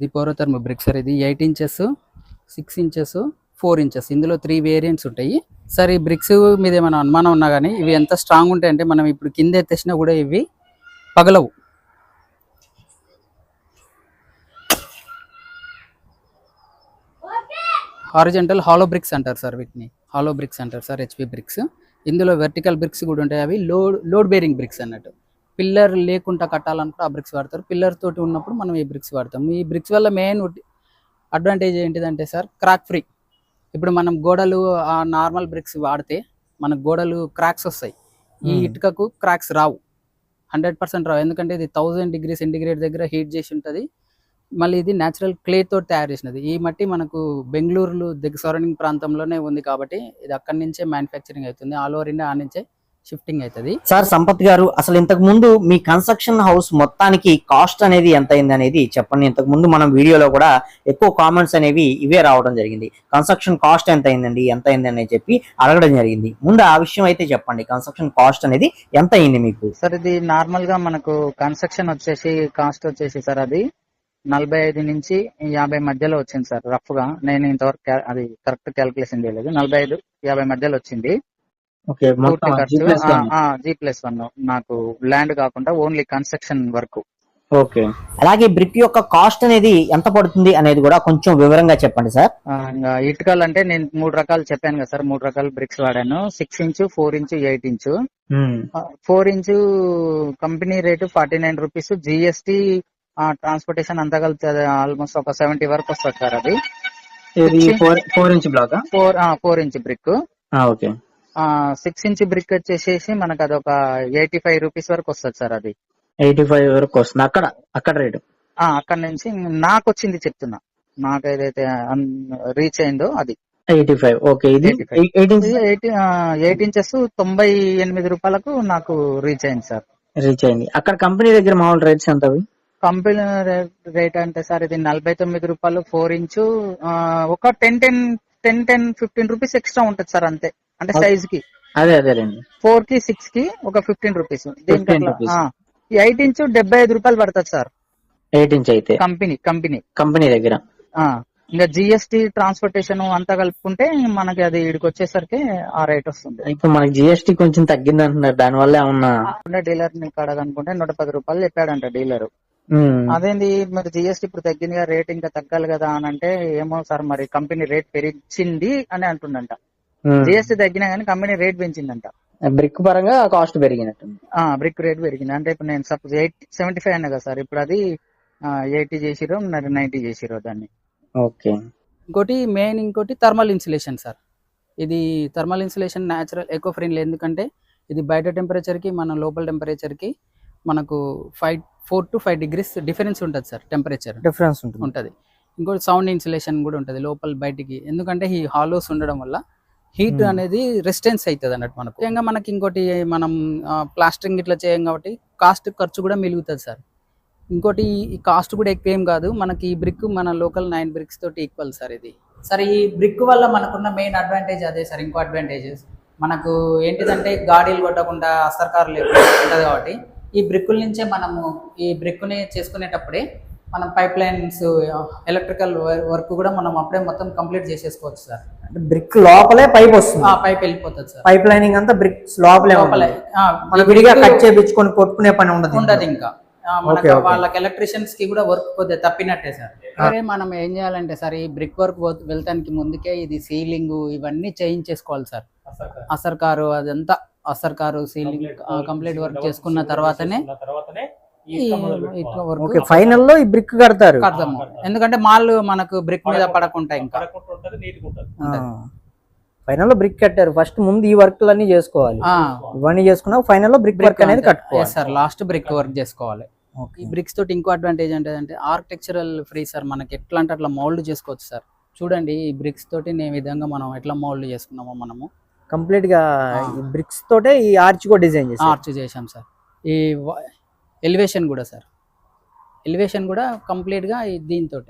ఇది Porotherm brick sir ఇది eight inches six inches four inches. ఇందులో త్రీ వేరియంట్స్ ఉంటాయి. సార్ ఈ బ్రిక్స్ మీద ఏమైనా అనుమానం ఉన్నా కానీ ఇవి ఎంత స్ట్రాంగ్ ఉంటాయంటే మనం ఇప్పుడు కింద ఎత్తేసినా కూడా ఇవి పగలవు. హారిజెంటల్ హాలో బ్రిక్స్ అంటారు సార్ వీటిని. హాలో బ్రిక్స్ అంటారు సార్ హెచ్పి బ్రిక్స్ ఇందులో వెర్టికల్ బ్రిక్స్ కూడా ఉంటాయి. అవి లోడ్ లోడ్ బేరింగ్ బ్రిక్స్ అన్నట్టు. పిల్లర్ లేకుండా కట్టాలనుకుంటే ఆ బ్రిక్స్ వాడతారు. పిల్లర్ తోటి ఉన్నప్పుడు మనం ఈ బ్రిక్స్ వాడతాం. ఈ బ్రిక్స్ వల్ల మెయిన్ అడ్వాంటేజ్ ఏంటిదంటే సార్ క్రాక్ ఫ్రీ ఇప్పుడు మనం గోడలు ఆ నార్మల్ బ్రిక్స్ వాడితే మన గోడలు క్రాక్స్ వస్తాయి. ఈ. ఇటుకకు క్రాక్స్ రావు. హండ్రెడ్ పర్సెంట్ రావు. ఎందుకంటే ఇది థౌజండ్ డిగ్రీ సెంటిగ్రేడ్ దగ్గర హీట్ చేసి ఉంటుంది. మళ్ళీ ఇది న్యాచురల్ క్లే తోటి తయారు చేసినది. ఈ మట్టి మనకు బెంగళూరు దగ్గర సరౌండింగ్ ప్రాంతంలోనే ఉంది కాబట్టి ఇది అక్కడి నుంచే మ్యానుఫ్యాక్చరింగ్ అవుతుంది. ఆల్ ఓవర్ ఇండియా ఆ నుంచే షిఫ్టింగ్ అవుతుంది. సార్ సంపత్ గారు అసలు ఇంతకు ముందు మీ కన్స్ట్రక్షన్ హౌస్ మొత్తానికి కాస్ట్ అనేది ఎంత అయింది అనేది చెప్పండి. ఇంతకు ముందు మనం వీడియోలో కూడా ఎక్కువ కామెంట్స్ అనేవి ఇవే రావడం జరిగింది. కన్స్ట్రక్షన్ కాస్ట్ ఎంత అయిందండి ఎంత అయింది అనేది చెప్పి అడగడం జరిగింది. ముందు ఆ విషయం అయితే చెప్పండి. కన్స్ట్రక్షన్ కాస్ట్ అనేది ఎంత అయింది మీకు? సార్ ఇది నార్మల్గా మనకు కన్స్ట్రక్షన్ వచ్చేసి కాస్ట్ వచ్చేసి సార్ అది నలభై ఐదు నుంచి యాభై మధ్యలో వచ్చింది సార్ రఫ్గా నేను ఇంతవరకు అది కరెక్ట్ క్యాలిక్యులేషన్ చేయలేదు. నలభై ఐదు యాభై మధ్యలో వచ్చింది. G plus one. నాకు ల్యాండ్ కాకుండా ఓన్లీ కన్స్ట్రక్షన్ వర్క్ ఓకే. అలాగే బ్రిక్ యొక్క కాస్ట్ అనేది ఎంత పడుతుంది అనేది కూడా కొంచెం వివరంగా చెప్పండి సార్. ఇంకా ఇటుకలు అంటే నేను మూడు రకాలు చెప్పాను కదా సార్. మూడు రకాల బ్రిక్స్ వాడాను. Six inch four inch eight inch four inch company rate forty nine rupees GST transportation అంతా కలిపి ఆల్మోస్ట్ ఒక సెవెంటీ వరకు వస్తుంది సార్ అది. Four four inch block four four inch brick okay. Six inch brick వచ్చేసేసి మనకు అది ఒక ఎయిటీ ఫైవ్ రూపీస్ వరకు వస్తుంది సార్ అది. ఎయిటీ ఫైవ్ వరకు వస్తుంది. అక్కడ అక్కడ రేటు ఆ, అక్కడ నుంచి నాకు వచ్చింది చెప్తున్నా నాకు ఏదైతే రీచ్ అయిందో అది. ఎయిటీ ఫైవ్ ఓకే ఇది 85. Eight inch eight eight inches తొంభై ఎనిమిది రూపాయలకు నాకు రీచ్ అయింది సార్. రీచ్ అయింది. అక్కడ కంపెనీ దగ్గర మామూలు రేట్స్ ఎంత కంపెనీ రేట్ అంటే సార్ ఇది నలభై తొమ్మిది రూపాయలు ఫోర్ ఇంచు ఆ, ఒక ten ten ten ten fifteen rupees extra ఉంటుంది సార్ అంతే. అంటే. సైజ్కి అదే అదేలేండి. ఫోర్కి సిక్స్కి ఒక fifteen rupees. 15 rupees. Eight inch డెబ్బై ఐదు రూపాయలు పడుతుంది సార్. ఎయిట్ ఇంచ్ అయితే. Company company. కంపెనీ దగ్గర. ఇంకా జిఎస్టి ట్రాన్స్పోర్టేషన్ అంతా కలుపుకుంటే మనకి అది ఇక్కడికి వచ్చేసరికి ఆ రేట్ వస్తుంది. ఇప్పుడు మనకి జిఎస్టీ కొంచెం తగ్గింది అంటున్నారు దాని వల్ల ఏమన్నా డీలర్ని కడగనుకుంటే నూట పది రూపాయలు చెప్పాడంట డీలర్. అదేంది మరి జిఎస్టి ఇప్పుడు తగ్గిందిగా రేట్ ఇంకా తగ్గాలి కదా అని అంటే ఏమో సార్ మరి కంపెనీ రేట్ పెరిచింది అని అంటుండంట. జిఎస్టి తగ్గినా కానీ కంపెనీ రేట్ పెంచిందంట. బ్రిక్ పరంగా కాస్ట్ పెరిగినట్టుంది. ఆ బ్రిక్ రేట్ పెరిగింది. అంటే ఇప్పుడు నేను సపోజ్ ఎయిట్ సెవెంటీ ఫైవ్ అన్నా కదా సార్ ఇప్పుడు అది ఎయిటీ చేసిరో నైన్టీ చేసిరో దాన్ని. ఓకే. ఇంకోటి మెయిన్ ఇంకోటి థర్మల్ ఇన్సులేషన్ సార్. ఇది thermal insulation natural eco friendly ఎందుకంటే ఇది బయట టెంపరేచర్కి మన లోపల టెంపరేచర్కి మనకు five four to five degrees difference ఉంటుంది సార్ టెంపరేచర్. డిఫరెన్స్ ఉంటుంది. ఉంటుంది. ఇంకోటి సౌండ్ ఇన్సులేషన్ కూడా ఉంటుంది లోపల బయటికి. ఎందుకంటే ఈ హాలోస్ ఉండడం వల్ల హీట్. అనేది రెసిస్టెన్స్ అవుతుంది అన్నట్టు మనకు. ముఖ్యంగా మనకి ఇంకోటి మనం ప్లాస్టరింగ్ ఇట్లా చేయం కాబట్టి కాస్ట్ ఖర్చు కూడా మిలుగుతుంది సార్. ఇంకోటి ఈ కాస్ట్ కూడా ఎక్కువ ఏం కాదు మనకి ఈ బ్రిక్ మన లోకల్ నైన్ బ్రిక్స్ తోటి ఈక్వల్ సార్ ఇది. సార్ ఈ బ్రిక్ వల్ల మనకున్న మెయిన్ అడ్వాంటేజ్ అదే సార్ ఇంకో అడ్వాంటేజెస్. మనకు ఏంటిదంటే గాడీలు కొట్టకుండా అసర్కారు లేకుండా ఉంటుంది కాబట్టి ఈ బ్రిక్కుల నుంచే మనము ఈ బ్రిక్కుని చేసుకునేటప్పుడే మనం పైప్ లైన్స్ ఎలక్ట్రికల్ వర్క్ కూడా మనం అప్పుడే మొత్తం కంప్లీట్ చేసేసుకోవచ్చు సార్. బ్రిక్ లోపలే పైప్ వస్తుంది. ఆ పైప్ వెళ్ళిపోతుంది సార్. పైప్ లైనింగ్ అంతా బ్రిక్ లోపలే లోపలే. ఆ, మన ఈ విడిగా కట్ చేయించుకొని కొట్టుకునే పని ఉండదు ఉండదు ఇంకా. మనకు. వాళ్ళకి ఎలక్ట్రీషియన్స్కి కూడా వర్క్ కొద్దిగా తప్పినట్టే సార్. సరే మనం ఏం చేయాలంటే సార్ ఈ బ్రిక్ వర్క్ వెళ్తానికి ముందుకే ఇది సీలింగ్ ఇవన్నీ చేయించేసుకోవాలి సార్. అసర్ కారు. అదంతా అసర్ కారు సీలింగ్ కంప్లీట్ వర్క్ చేసుకున్న తర్వాతనే ఓకే ఫైనల్లో ఈ బ్రిక్ కడతారు. కడతాము. ఎందుకంటే మాల్ మనకు బ్రిక్ మీద పడకుండా ఇంకా. ఉంటది. ఫైనల్లో బ్రిక్ కట్టారు. ఫస్ట్ ముందు ఈ వర్క్ అన్ని చేసుకోవాలి. ఆ, ఇవన్నీ చేసుకున్నా ఫైనల్లో బ్రిక్ వర్క్ అనేది yes కట్టుకోవాలి. సార్ లాస్ట్ బ్రిక్ వర్క్ చేసుకోవాలి. ఈ బ్రిక్స్ తోటి ఇంకో అడ్వాంటేజ్ ఏంటంటే ఆర్కిటెక్చరల్ ఫ్రీ సార్ మనకి ఎట్లా అంటే అట్లా మౌల్డ్ చేసుకోవచ్చు సార్ చూడండి ఈ బ్రిక్స్ తోటి నేను విధంగా మనం ఎట్లా మౌల్డ్ చేసుకున్నామో మనము. కంప్లీట్గా బ్రిక్స్ తోటే ఈ ఆర్చ్ కూడా డిజైన్ చేశారు. ఆర్చ్ చేసాం సార్ ఈ ఎలివేషన్ కూడా సార్. ఎలివేషన్ కూడా కంప్లీట్గా దీంతో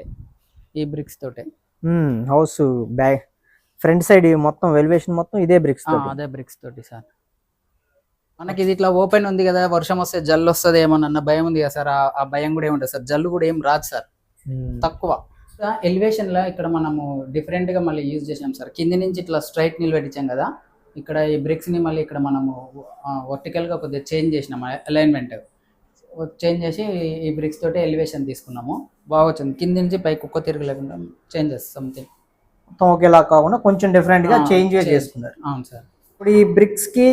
ఈ బ్రిక్స్ తోటే. హౌస్ బ్యాక్ ఫ్రంట్ సైడ్ మొత్తం వెలివేషన్ మొత్తం ఇదే బ్రిక్స్ అదే బ్రిక్స్ తోటి సార్. మనకి ఇది ఇట్లా ఓపెన్ ఉంది కదా వర్షం వస్తే జల్లు వస్తుంది ఏమో అన్న భయం ఉంది కదా సార్. ఆ- భయం కూడా ఏముంటుంది సార్. జల్లు కూడా ఏం రాదు సార్. తక్కువ. ఎలివేషన్లో ఇక్కడ మనము డిఫరెంట్గా మళ్ళీ యూజ్ చేసాం సార్. కింది నుంచి ఇట్లా స్ట్రైట్ నిలబెట్టించాం కదా ఇక్కడ ఈ బ్రిక్స్ని మళ్ళీ ఇక్కడ మనము వర్టికల్గా కొద్దిగా చేంజ్ చేసినాము అలైన్మెంట్. చేంజ్ చేసి ఈ బ్రిక్స్ తోటి ఎలివేషన్ తీసుకున్నాము. బాగా వచ్చింది. కింది నుంచి పైకి కుక్క తిరుగు లేకుండా చేంజెస్ సంథింగ్ మొత్తం ఒకేలా కాకుండా కొంచెం డిఫరెంట్గా ఆ, చేంజ్. చేసుకున్నారు. అవును సార్. ఇప్పుడు ఈ బ్రిక్స్కి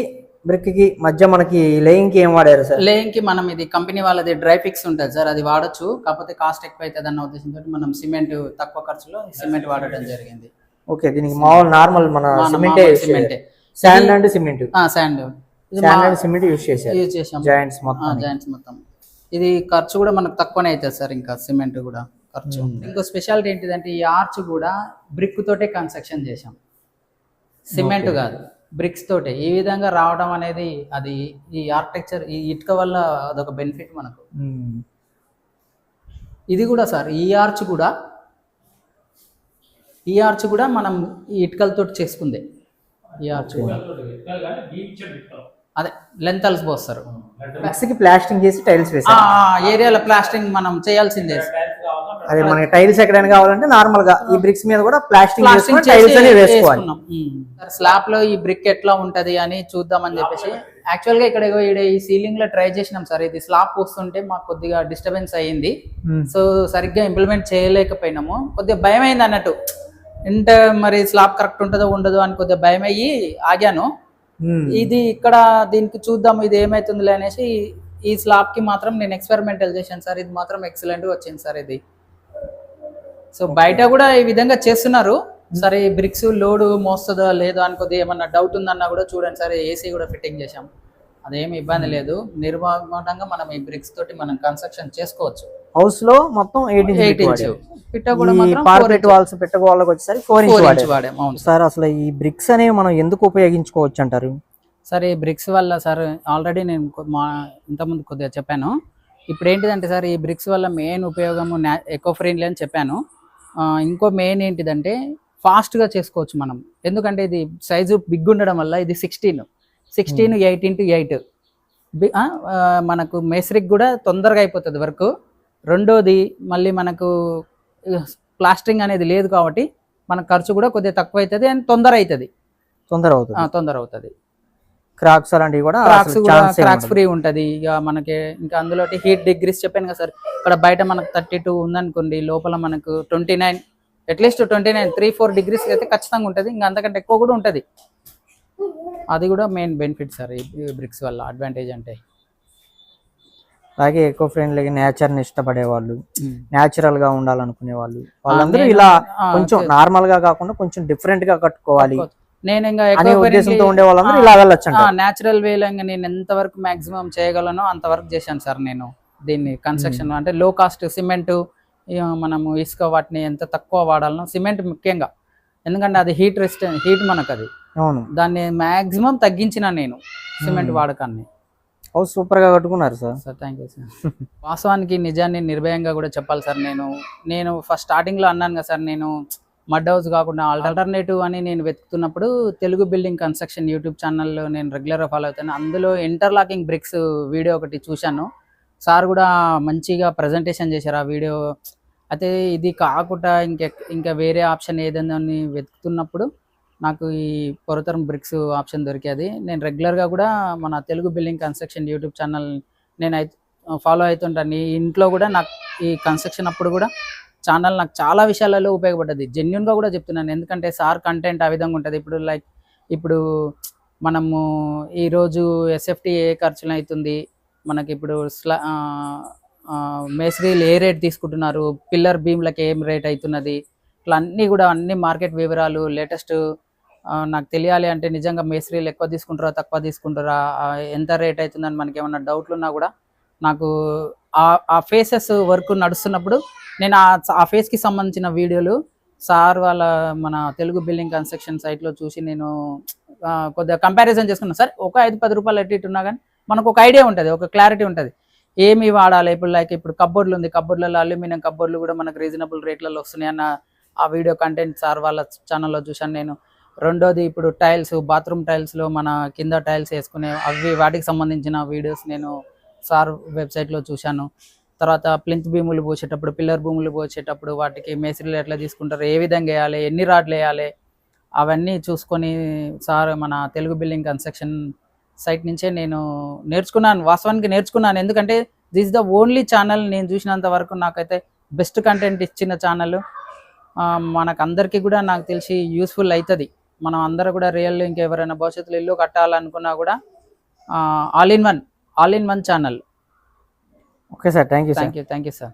బ్రిక్కి మధ్య మనకి లేయింగ్కి ఏం వాడారు సార్? లేయింగ్కి మనం ఇది కంపెనీ వాళ్ళది డ్రై ఫిక్స్ ఉంటుంది సార్. అది వాడొచ్చు. కాకపోతే కాస్ట్ ఎక్కువ అవుతుంది అన్న ఉద్దేశంతో మనం సిమెంట్ తక్కువ ఖర్చులో సిమెంట్ వాడటం జరిగింది. ఓకే దీనికి మామూలు నార్మల్ మన cement cement sand and cement sand cement use చేశారు. యూజ్ చేసాం జాయింట్స్ మొత్తం. జాయింట్స్ మొత్తం. ఇది ఖర్చు కూడా మనకు తక్కువనే అవుతుంది సార్ ఇంకా సిమెంట్ కూడా ఖర్చు. ఇంకో స్పెషాలిటీ ఏంటిదంటే ఈ ఆర్చ్ కూడా బ్రిక్ తోటే కన్స్ట్రక్షన్ చేసాం సిమెంట్ కాదు బ్రిక్స్ తోటే. ఈ విధంగా రావడం అనేది అది ఈ ఆర్కిటెక్చర్ ఈ ఇటుక వల్ల అదొక బెనిఫిట్ మనకు. మ్మ్. ఇది కూడా సార్ ఈ ఆర్చ్ కూడా ఈ ఆర్చ్ కూడా మనం ఈ ఇటుకలతో చేసుకుందే. ఈ ఆర్చ్ కూడా. అదే లెంతల్స్ పోస్తారు. బ్రిక్స్కి ప్లాస్టింగ్ చేసి టైల్స్ వేసారు ఏరియాలో ప్లాస్టింగ్ మనం చేయాల్సిందే. అదే మనకి టైల్స్ ఎక్కడైనా కావాలంటే నార్మల్గా ఈ బ్రిక్స్ మీద కూడా ప్లాస్టింగ్ టైల్స్ వేసుకోవాలి. స్లాబ్లో ఈ బ్రిక్ ఎట్లా ఉంటది అని చూద్దామని చెప్పేసి. యాక్చువల్గా ఇక్కడ ఈ సీలింగ్లో ట్రై చేసినాం సార్. ఇది స్లాబ్ పోస్తుంటే మాకు కొద్దిగా డిస్టర్బెన్స్ అయ్యింది. సో సరిగ్గా ఇంప్లిమెంట్ చేయలేకపోయినాము. కొద్దిగా భయం అయింది అన్నట్టు. ఇంట మరి స్లాబ్ కరెక్ట్ ఉంటుందో ఉండదో అని కొద్దిగా భయం అయ్యి ఆగాను. ఇది ఇక్కడ దీనికి చూద్దాం ఇది ఏమైతుందిలే అనేసి ఈ స్లాబ్కి మాత్రం నేను ఎక్స్పెరిమెంటల్ చేశాను సార్. ఇది మాత్రం ఎక్సలెంట్ వచ్చింది సార్ ఇది. సో బయట కూడా ఈ విధంగా చేస్తున్నారు. సరే ఈ బ్రిక్స్ లోడ్ మోస్తుందో లేదో అని కొద్దిగా ఏమన్నా డౌట్ ఉందన్నా కూడా చూడండి సరే. ఏసీ కూడా ఫిట్టింగ్ చేశాం. అదేమి ఇబ్బంది లేదు. నిర్మాణంగా మనం ఈ బ్రిక్స్ తోటి మనం కన్స్ట్రక్షన్ చేసుకోవచ్చు. హౌస్లో మొత్తం ఎయిట్ ఇంచ్ పార్పెట్ వాల్స్ వచ్చేసరికి ఫోర్ ఇంచ్ సార్ అసలు ఈ బ్రిక్స్ అనేవి మనం ఎందుకు ఉపయోగించుకోవచ్చు అంటారు? సార్ ఈ బ్రిక్స్ వల్ల సార్ ఆల్రెడీ నేను మా ఇంతకుముందు కొద్దిగా చెప్పాను. ఇప్పుడు ఏంటిదంటే సార్ ఈ బ్రిక్స్ వల్ల మెయిన్ ఉపయోగము ఎకో ఫ్రెండ్లీ అని చెప్పాను. ఇంకో మెయిన్ ఏంటిదంటే ఫాస్ట్గా చేసుకోవచ్చు మనం. ఎందుకంటే ఇది సైజు బిగ్ ఉండడం వల్ల ఇది sixteen sixteen eight into eight మనకు మేస్రికి కూడా తొందరగా అయిపోతుంది వర్క్ రెండోది మళ్ళీ మనకు ప్లాస్టరింగ్ అనేది లేదు కాబట్టి మన ఖర్చు కూడా కొద్దిగా తక్కువ అవుతుంది అండ్ తొందర అవుతుంది తొందర అవుతుంది తొందర అవుతుంది క్రాక్స్ అలాంటివి కూడా క్రాక్స్ కూడా క్రాక్స్. ఫ్రీ ఉంటది. ఇక మనకి ఇంకా అందులో హీట్ డిగ్రీస్ చెప్పాను కదా సార్. ఇక్కడ బయట మనకు థర్టీ టూ ఉందనుకోండి లోపల మనకు twenty nine at least twenty nine three four degrees అయితే ఖచ్చితంగా ఉంటుంది. ఇంకా అంతకంటే ఎక్కువ కూడా ఉంటుంది. అది కూడా మెయిన్ బెనిఫిట్ సార్ ఈ బ్రిక్స్ వల్ల అడ్వాంటేజ్ అంటే. అలాగే ఎకో ఫ్రెండ్లీ నేచర్ని ఇష్టపడే వాళ్ళు నేచురల్గా ఉండాలనుకునే వాళ్ళు. వాళ్ళందరూ ఇలా కొంచెం. నార్మల్గా కాకుండా కొంచెం డిఫరెంట్గా కట్టుకోవాలి నేను ఇంకా ఉద్దేశంతో ఉండే వాళ్ళందరూ ఇలా వెళ్ళొచ్చు అంటారు న్యాచురల్ వేలో ఇంకా నేను ఎంతవరకు మాక్సిమం చేయగలనో అంతవరకు చేశాను సార్ నేను దీన్ని కన్స్ట్రక్షన్ అంటే లో కాస్ట్ సిమెంట్ మనము ఇసుక వాటిని ఎంత తక్కువ వాడాలనో సిమెంట్ ముఖ్యంగా. ఎందుకంటే అది హీట్ రెసిస్టెంట్ హీట్ మనకు అది అవును. దాన్ని మాక్సిమం తగ్గించిన నేను సిమెంట్ Hmm. వాడకాన్ని. హౌస్ సూపర్గా కట్టుకున్నారు sir. Sir thank you sir వాస్తవానికి నిజాన్ని నిర్భయంగా కూడా చెప్పాలి సార్ నేను. నేను ఫస్ట్ స్టార్టింగ్లో అన్నాను కదా సార్ నేను మడ్ హౌస్ కాకుండా ఆల్టర్నేటివ్ అని నేను వెతుకుతున్నప్పుడు తెలుగు బిల్డింగ్ కన్స్ట్రక్షన్ యూట్యూబ్ ఛానల్లో నేను రెగ్యులర్గా ఫాలో అవుతాను. అందులో ఇంటర్లాకింగ్ బ్రిక్స్ వీడియో ఒకటి చూశాను. సార్ కూడా మంచిగా ప్రజెంటేషన్ చేశారు ఆ వీడియో అయితే ఇది కాకుండా ఇంకా ఇంకా వేరే ఆప్షన్ ఏదైనా వెతుకుతున్నప్పుడు నాకు ఈ పొరతరం బ్రిక్స్ ఆప్షన్ దొరికేది. నేను రెగ్యులర్గా కూడా మన Telugu building construction YouTube channel నేను అయితే ఫాలో అవుతుంటాను ఇంట్లో కూడా నాకు ఈ కన్స్ట్రక్షన్ అప్పుడు కూడా ఛానల్ నాకు చాలా విషయాలలో ఉపయోగపడ్డది. జెన్యున్గా కూడా చెప్తున్నాను. ఎందుకంటే సార్ కంటెంట్ ఆ విధంగా ఉంటుంది. ఇప్పుడు లైక్ ఇప్పుడు మనము ఈరోజు ఎస్ఎఫ్టీ ఏ ఖర్చులు అవుతుంది మనకి ఇప్పుడు స్లా మేస్త్రీలు ఏ రేట్ తీసుకుంటున్నారు? పిల్లర్ బీమ్లకి ఏం రేట్ అవుతున్నది? ఇట్లా అన్నీ కూడా అన్ని మార్కెట్ వివరాలు లేటెస్ట్ నాకు తెలియాలి అంటే నిజంగా మేస్త్రీలు ఎక్కువ తీసుకుంటారా తక్కువ తీసుకుంటారా ఎంత రేట్ అవుతుందని మనకి ఏమన్నా డౌట్లు ఉన్నా కూడా నాకు ఆ- ఆ ఫేసెస్ వర్క్ నడుస్తున్నప్పుడు నేను ఆ ఫేస్కి సంబంధించిన వీడియోలు సార్ వాళ్ళ మన తెలుగు బిల్డింగ్ కన్స్ట్రక్షన్ సైట్లో చూసి నేను కొద్దిగా కంపారిజన్ చేసుకున్నాను సార్ ఒక ఐదు పది రూపాయలు ఎటు ఇటు ఉన్నా కానీ మనకు ఒక ఐడియా ఉంటుంది ఒక క్లారిటీ ఉంటుంది. ఏమి వాడాలి? ఇప్పుడు లైక్ ఇప్పుడు కబ్బోర్డ్లు ఉంది కబ్బోర్డ్లలో అల్యూమినియం కబ్బోర్డ్లు కూడా మనకు రీజనబుల్ రేట్లలో వస్తున్నాయి అన్న ఆ వీడియో కంటెంట్ సార్ వాళ్ళ ఛానల్లో చూశాను నేను. రెండోది ఇప్పుడు టైల్స్ బాత్రూమ్ టైల్స్లో మన కింద టైల్స్ వేసుకునే అవి వాటికి సంబంధించిన వీడియోస్ నేను సార్ వెబ్సైట్లో చూశాను. తర్వాత ప్లింత్ భూములు పోసేటప్పుడు పిల్లర్ భూములు పోసేటప్పుడు వాటికి మేస్త్రీలు ఎట్లా తీసుకుంటారు ఏ విధంగా వేయాలి ఎన్ని రాడ్లు వేయాలి అవన్నీ చూసుకొని సార్ మన తెలుగు బిల్డింగ్ కన్స్ట్రక్షన్ సైట్ నుంచే నేను నేర్చుకున్నాను వాస్తవానికి నేర్చుకున్నాను. ఎందుకంటే దిస్ ద ఓన్లీ ఛానల్ నేను చూసినంత వరకు నాకైతే బెస్ట్ కంటెంట్ ఇచ్చిన ఛానల్ మనకందరికీ కూడా నాకు తెలిసి యూస్ఫుల్ అవుతుంది. మనం అందరూ కూడా రియల్ ఇంకెవరైనా భవిష్యత్తులో ఇల్లు కట్టాలనుకున్నా కూడా all in one all in one channel okay sir thank you thank you thank you sir